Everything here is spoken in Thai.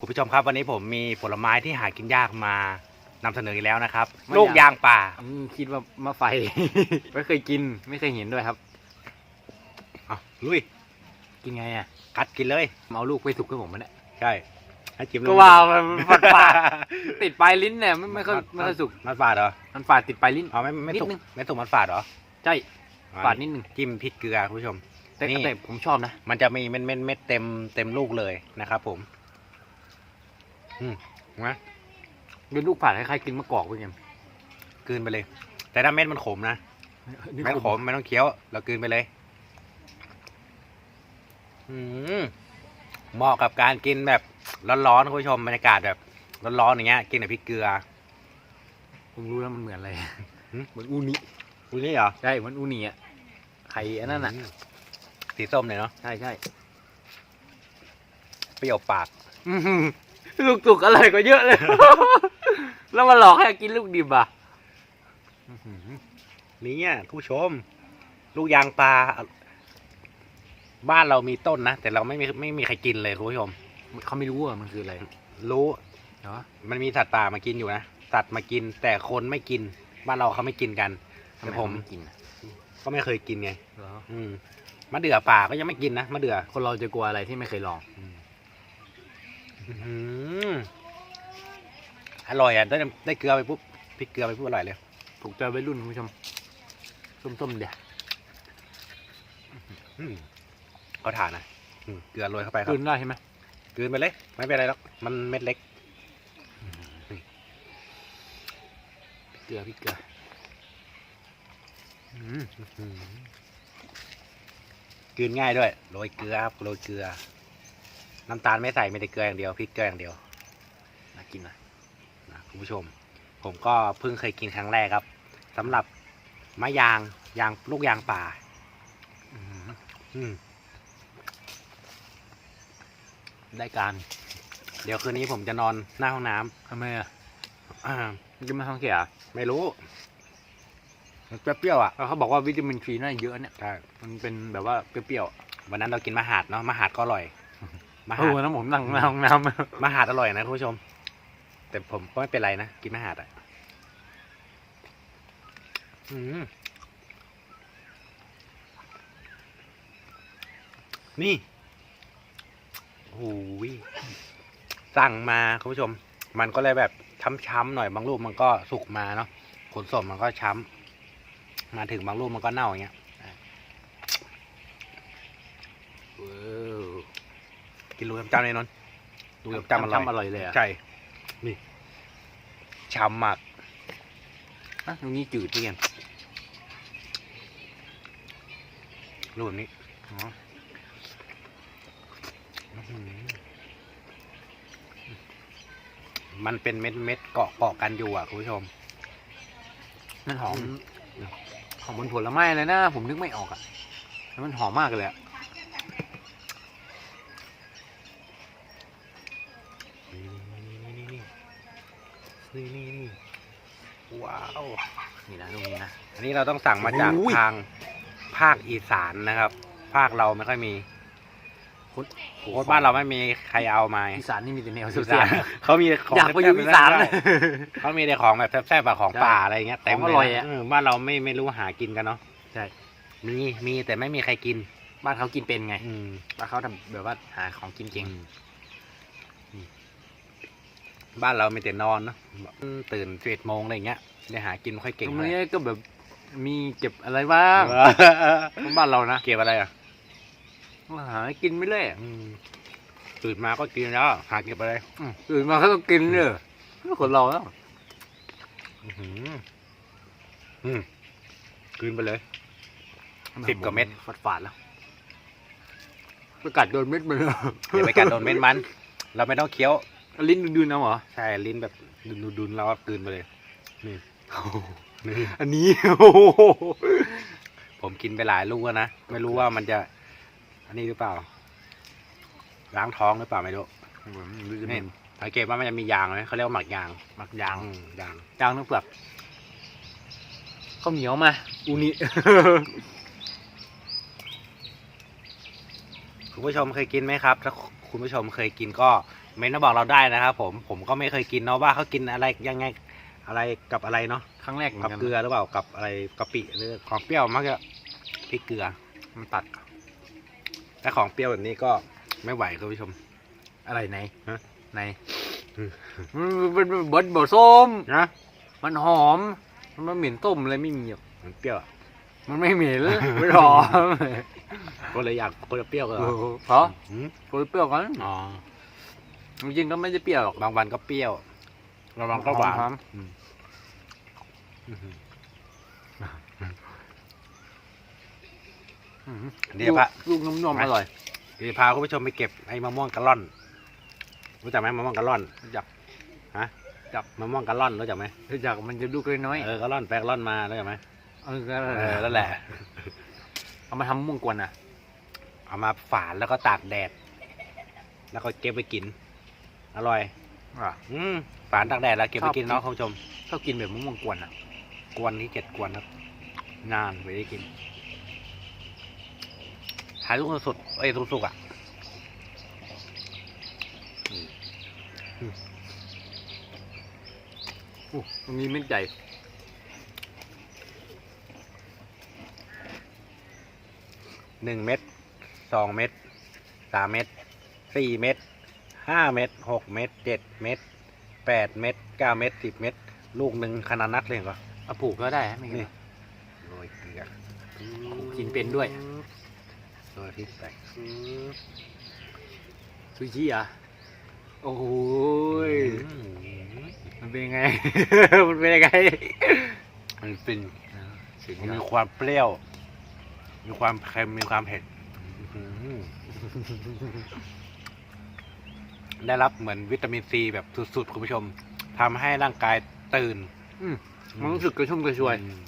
คุณผู้ชมครับวันนี้ผมมีผลไม้ที่หากินยากมานำเสนออีกแล้วนะครับไม่ลูกอยากยางป่าอืมคิดว่ามาไฟ ไม่เคยกินไม่เคยเห็นด้วยครับ เอาลุยกินไงอะกัดกินเลย เอาลูกไปสุกให้ผมมันเนี่ยใช่ให้จิ้มก็ว่ามันฝาดฝาดติดปลายลิ้นเนี่ยไม่ไม่ค่อยไม่ค่อยสุกมันฝาดเหรอมันฝาดติดปลายลิ้นอ๋อไม่ไม่นิดสุกนึง ไม่สุกมันฝาดเหรอใช่ฝาดนิดนึงจิ้มพริกเกลือคุณผู้ชม แต่นี่ แต่ผมชอบนะมันจะมีเม็ดเม็ดเม็ดเต็มเต็มลูกเลยนะครับผม อืมนะเป็นลูกฝาดคล้ายๆกินมะกอกเพื่อนกลืนไปเลย แต่ถ้าเม็ดมันขมนะเม็ดขมไม่ต้องเคี้ยว เรากลืนไปเลย อืมเหมาะกับการกินแบบร้อนๆคุณผู้ชมบรรยากาศแบบร้อนๆอย่างเงี้ย กินกับพริกเกลือ ผมรู้แล้วมันเหมือนอะไรหืมเหมือนอูนิอุ้ยนี่เหรอใช่เหมือนอูนิอะไข่อันนั้นอะมสีส้มเลยเนาะใช่ใช่เปรี้ยวปากอื้อหือ ลูกสุกอร่อยกว่าเยอะเลย แล้วมาหลอกให้กินลูกดิบอะอื้อหือเนี่ยผู้ชม ลูกยางปลาบ้านเรามีต้นนะ แต่เราไม่มีไม่มีใครกินเลยคุณผู้ชม เขาไม่รู้ว่ามันคืออะไร รู้เหรอมันมีสัตว์ป่ามากินอยู่นะ สัตว์มากิน แต่คนไม่กิน บ้านเราเขาไม่กินกันทำแต่ไมผมเขาไกินอะก็ไม่เคยกินไงเหรออืมมะเดื่อป่าก็ยังไม่กินนะมะเดื่อคนเราจะกลัวอะไรที่ไม่เคยลอง อื้อหืออร่อยอะได้ได้เกลือไปปุ๊บพริกเกลือไปปุ๊บอร่อยเลย ถูกใจวัยรุ่นคุณผู้ชมส้มๆเดี๋ยวอืมเขาทานนะอืมเกลือโรยเข้าไปครักิบนได้ใช่ไหมกลืนไปเลยไม่เป็นไรหรอกมันเม็ดเล็กเกลือพริกเกลืออืมอืมกลืนง่ายด้วยโรยเกลือครับโรยเกลือ น้ำตาลไม่ใส่ไม่แต่เกลืออย่างเดียวพริกเกลืออย่างเดียวน่ากินนะนะคุณผู้ชม ผมก็เพิ่งเคยกินครั้งแรกครับสำหรับมะยางยางลูกยางป่าอืมอืมได้การ เดี๋ยวคืนนี้ผมจะนอนหน้าห้องน้ำทำไมอะอ่ามันจะมาท้องเสียเหรอไม่รู้มันเปรี้ยวๆอะแล้วเขาบอกว่าวิตามินซีน่าเยอะเนี่ยใช่มันเป็นแบบว่าเปรี้ยววันนั้นเรากินมะหาดเนาะมะหาดก็อร่อย มะๆหาโอ้ดโหน้ำผมนั่งหน้าห้องน้ำมะหาดอร่อยนะคุณผู้ชม แต่ผมก็ไม่เป็นไรนะ กินมะหาดอะอืมนี่โอ้ยสั่งมาคุณผู้ชม มันก็เลยแบบช้ำๆหน่อยบางลูกมันก็สุกมาเนาะขนส่งมันก็ช้ำมาถึงบางลูกมันก็เน่าอย่างเงี้ยเว้าว กินลูกจำๆเลยนนท์ลูกจำๆอร่อยจำๆอร่อยเลยอะใช่นี่ช้ำมากอะตรงนี้จืดพี่แกมรูปแบบนี้อ๋ออื้อหือมันเป็นเม็ดเม็ดๆเกาะเกาะกันอยู่อะคุณผู้ชม มันหอมหอมเหมือนผลไม้เลยนะ ผมนึกไม่ออกอะแล้วมันหอมมากเลยอะ นี่นี่นี่นี่ว้าวนี่นะตรงนี้นะอันนี้เราต้องสั่งมาจากโอ้ยทางภาคอีสานนะครับ ภาคเราไม่ค่อยมีโค้ดบ้านเราไม่มีใครเอามาอีสานนี่มีแต่แนวอีเสีสายนเขามีของอยากไปอยู่อีสานแซ่บๆเขามีแต่ของแบบแซ่บๆแบบของใช่ป่าอะไรอย่างเงี้ยของเต็มเลอร่อยยอะนะเออบ้านเราไม่ไม่รู้หากินกันเนาะใช่มีมีแต่ไม่มีใครกิน บ้านเขากินเป็นไงอืมบ้านเขาทำแบบว่าหาของกินเก่งอืม บ้านเรามีแต่นอนเนาะอืมตื่นสิบเอ็ดโมงอะไรอย่างเงี้ยได้หากินไม่ค่อยตเก่งรงเลยนี้ก็แบบมีเก็บอะไรบ้างบ้านเรานะเก็บอะไรอะหากินไม่เลยอะอืมตื่นมาก็กินแล้ว หาเก็บอะไรอืมตื่นมาเขาก็กินเลยคนเราแล้วอื้อหืออืมกินไปเลย สิบกว่าเม็ด ฝาดฝาดๆแล้วไปกัดโดนเม็ดมันเลยอย่าไปกัดโดนเม็ดมัน เราไม่ต้องเคี้ยว ลิ้นดืนๆเอาเหรอ ใช่ลิ้นแบบดุนๆๆเราก็กลืนไปเลย นี่นี่อันนี้ โอ้โหผมกินไปหลายลูกแล้วนะ ไม่รู้ว่ามันจะ อันนี้หรือเปล่า ล้างท้องหรือเปล่าไม่รู้ นี่สังเกตว่ามันจะมียางไหมเขาเรียกว่าหมักยาง หมักยางอืมยาง ยางทั้งเปลือกข้าวเหนียวมาอูนิ คุณผู้ชมเคยกินไหมครับ ถ้าคุณผู้ชมเคยกินก็ เมนต์มาบอกเราได้นะครับผมผมก็ไม่เคยกินเนาะว่าเขากินอะไรยังไงอะไรกับอะไรเนาะครั้งแรกเหมือกับนกันเกลือหรือเปล่ากับอะไรกะปิหรือของเปรี้ยวมักจะพริกเกลือมันตัดแต่ของเปรี้ยวแบบนี้ก็ไม่ไหวคุณผู้ชม อะไรไหนฮะ ไหนอืม มันเป็นบดบดส้ม นะมันหอม มันไม่เหม็นต้มเลยไม่มีหรอกมันเปรี้ยวอะ มันไม่เหม็นไม่หอมก็เลยอยากก็เลยเปรี้ยวกันเพราะอืมคนเปรี้ยวกันอ๋อ จริงๆก็ไม่ได้เปรี้ยวหรอกบางวันก็เปรี้ยวบางวันก็หวานหอมอืมอื้อหืออืมเดี๋ยวพะ ลูกน้ำนมอร่อย เดี๋ยวพาคุณผู้ชมไปเก็บไอ้มะม่วงกะล่อน รู้จักไหมมะม่วงกะล่อนรู้จักฮะจับมะม่วงกะล่อนรู้จักไหมรู้จักมันจะลูกน้อยเออกะล่อนแปลกะล่อนมารู้จักไหมๆเออก็เออนั่นแหละ เอามาทำม่วงกวนอะ เอามาฝานแล้วก็ตากแดด แล้วก็เก็บไปกิน อร่อยอะอืมฝานตากแดดแล้วเก็บไปกินชอบเนาะคุณผู้ชมชอบกินแบบมะม่วงกวนอะ กวนที่เจ็ดกวนครับ นานไปได้กินหายลูกสุดๆเอ้ยลูกสุกอะอู้ตรงนี้เม็ดใหญ่หนึ่งเม็ดสองเม็ดสามเม็ดสี่เม็ด ห้าเม็ดหกเม็ดเจ็ดเม็ดแปดเม็ดเก้าเม็ดสิบเม็ดลูกหนึ่งขนาดนักเลยเหรอเอาผูกก็ได้ฮะไม่นี่นี่โรยเกลือกินเป็นด้วยโรยพริกใส่ซูชิอะโอ้โหยอืมมันเป็นยังไง มันเป็นยังไง มันฟินสุดมันยอมีดความเปรี้ยว มีความเค็มมีความเผ็ดอื้อหือ ได้รับเหมือนวิตามินซีแบบสุดๆคุณผู้ชมทำให้ร่างกายตื่น อืมมันรู้สึกกระชุ่มกระชวย อืม